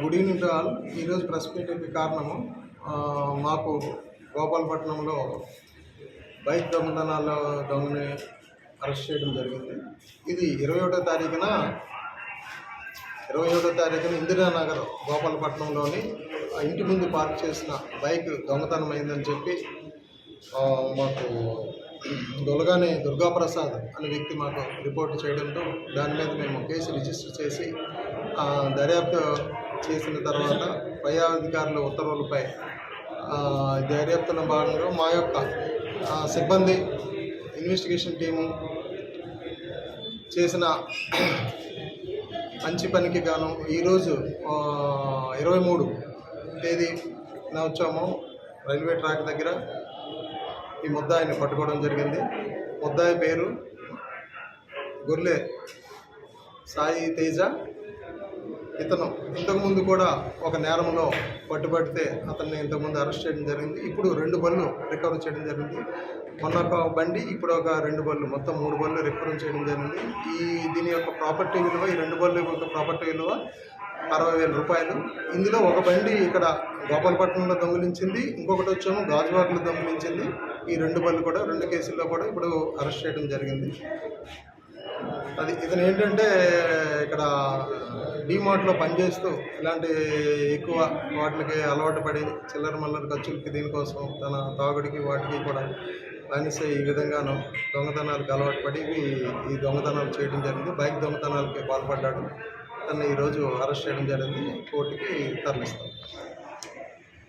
Good evening to all. ఈరోజు press మీట్కి కారణము మాకు గోపాలపట్నంలో బైక్ దొంగతనాల్లో దొంగని అరెస్ట్ చేయడం జరిగింది. ఇది ఇరవై ఒకటో తారీఖున ఇరవై ఒకటో తారీఖున ఇందిరానగర్ గోపాలపట్నంలోని ఆ ఇంటి ముందు పార్క్ చేసిన బైక్ దొంగతనం అయిందని చెప్పి మాకు దొలగానే దుర్గాప్రసాద్ అనే వ్యక్తి మాకు రిపోర్ట్ చేయడంతో దాని మీద మేము కేసు రిజిస్టర్ చేసి దర్యాప్తు చేసిన తర్వాత పై అధికారుల ఉత్తర్వులపై దర్యాప్తున్న దర్యాప్తులో భాగంగా మా యొక్క సిబ్బంది ఇన్వెస్టిగేషన్ టీము చేసిన మంచి పనికి గాను ఈరోజు ఇరవై మూడు తేదీ వచ్చాము రైల్వే ట్రాక్ దగ్గర ఈ ముద్దాయిని పట్టుకోవడం జరిగింది. ముద్దాయి పేరు గుర్లే సాయి తేజ. ఇతను ఇంతకుముందు కూడా ఒక నేరంలో పట్టుబడితే అతన్ని ఇంతకుముందు అరెస్ట్ చేయడం జరిగింది. ఇప్పుడు రెండు బళ్ళు రికవర్ చేయడం జరిగింది. మొన్న ఒక బండి ఇప్పుడు ఒక రెండు బళ్ళు మొత్తం మూడు బళ్ళు రికవర్ చేయడం జరిగింది. ఈ దీని యొక్క ప్రాపర్టీ విలువ ఈ రెండు బళ్ళు యొక్క ప్రాపర్టీ విలువ అరవై వేల రూపాయలు. ఇందులో ఒక బండి ఇక్కడ గోపాలపట్నంలో దొంగిలించింది. ఇంకొకటి వచ్చేమో గాజువాకలో దొంగిలించింది. ఈ రెండు బళ్ళు కూడా రెండు కేసుల్లో కూడా ఇప్పుడు అరెస్ట్ చేయడం జరిగింది. అది ఇతను ఏంటంటే ఇక్కడ డీమార్ట్లో పనిచేస్తూ ఇలాంటి ఎక్కువ వాటికి అలవాటు పడి చిల్లర మల్లర ఖర్చులకి దీనికోసం తన తాగుడికి వాటికి కూడా బానిస ఈ విధంగాను దొంగతనాలకు అలవాటు పడి ఈ- ఈ దొంగతనాలు చేయడం జరిగింది. బైక్ దొంగతనాలకి పాల్పడ్డాడు. తను ఈరోజు అరెస్ట్ చేయడం జరిగింది. కోర్టుకి తరలిస్తాం.